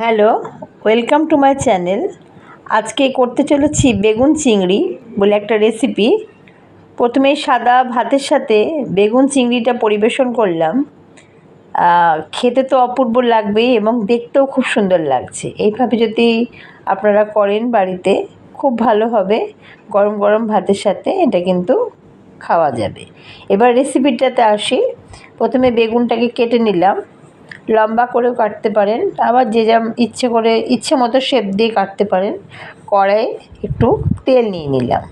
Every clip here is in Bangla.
Hello welcome to my channel আজকে করতে চলেছি বেগুন চিংড়ি বলে একটা রেসিপি প্রথমে সাদা ভাতের সাথে বেগুন চিংড়িটা পরিবেশন করলাম। খেতে তো অপূর্ব লাগবেই এবং দেখতেও খুব সুন্দর লাগছে। এইভাবে যদি আপনারা করেন বাড়িতে, খুব ভালো হবে। গরম গরম ভাতের সাথে এটা কিন্তু খাওয়া যাবে। এবার রেসিপিটাতে আসি। প্রথমে বেগুনটাকে কেটে নিলাম। লম্বা করেও কাটতে পারেন, আবার যে যা ইচ্ছে করে, ইচ্ছে মতো শেপ দিয়ে কাটতে পারেন। কড়াইয়ে একটু তেল নিয়ে নিলাম।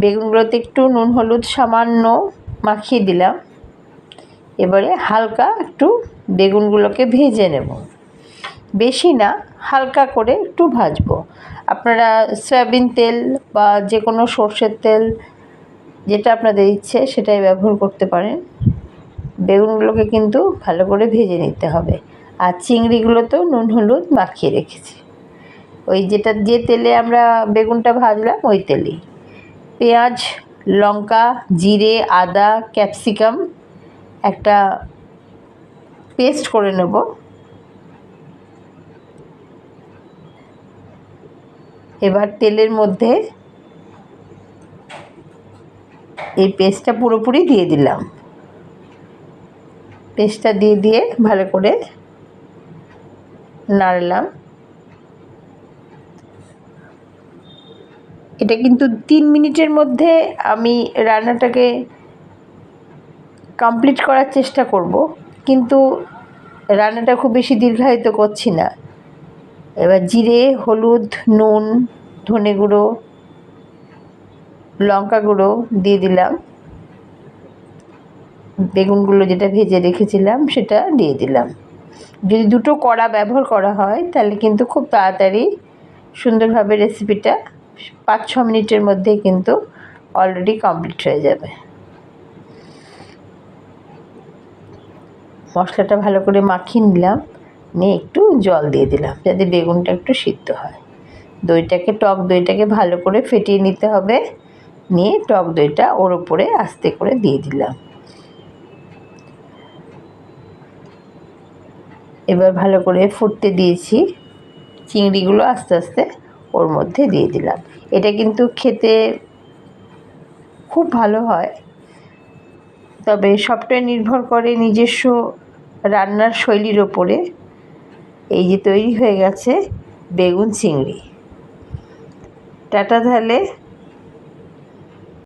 বেগুনগুলোতে একটু নুন, হলুদ সামান্য মাখিয়ে দিলাম। এবারে হালকা একটু বেগুনগুলোকে ভেজে নেব। বেশি না, হালকা করে একটু ভাজবো। আপনারা সয়াবিন তেল বা যে কোনো সর্ষের তেল, যেটা আপনাদের ইচ্ছে সেটাই ব্যবহার করতে পারেন। বেগুনগুলোকে কিন্তু ভালো করে ভেজে নিতে হবে। আর চিংড়িগুলো তো নুন, হলুদ মাখিয়ে রেখেছি। ওই যেটা, যে তেলে আমরা বেগুনটা ভাজলাম, ওই তেলেই। পেঁয়াজ, লঙ্কা, জিরে, আদা, ক্যাপসিকাম একটা পেস্ট করে নেব। এবার তেলের মধ্যে এই পেস্টটা পুরোপুরি দিয়ে দিলাম। পেস্টটা দিয়ে দিয়ে ভালো করে নাড়লাম। এটা কিন্তু তিন মিনিটের মধ্যে আমি রান্নাটাকে কমপ্লিট করার চেষ্টা করব, কিন্তু রান্নাটা খুব বেশি দীর্ঘায়িত করছি না। এবার জিরে, হলুদ, নুন, ধনে গুঁড়ো, লঙ্কা গুঁড়ো দিয়ে দিলাম। বেগুনগুলো যেটা ভেজে রেখেছিলাম, সেটা দিয়ে দিলাম। যদি দুটো কড়া ব্যবহার করা হয়, তাহলে কিন্তু খুব তাড়াতাড়ি সুন্দরভাবে রেসিপিটা পাঁচ ছ মিনিটের মধ্যেই কিন্তু অলরেডি কমপ্লিট হয়ে যাবে। মশলাটা ভালো করে মাখিয়ে নিলাম, নিয়ে একটু জল দিয়ে দিলাম, যাতে বেগুনটা একটু সিদ্ধ হয়। দইটাকে, টক দইটাকে ভালো করে ফেটিয়ে নিতে হবে। নিয়ে টক দইটা ওর ওপরে আস্তে করে দিয়ে দিলাম। এবার ভালো করে ফুটতে দিয়েছি। চিংড়িগুলো আস্তে আস্তে ওর মধ্যে দিয়ে দিলাম। এটা কিন্তু খেতে খুব ভালো হয়। তবে সবটাই নির্ভর করে নিজস্ব রান্নার শৈলীর ওপরে। এই যে তৈরি হয়ে গেছে বেগুন চিংড়ি। টাটা তাহলে।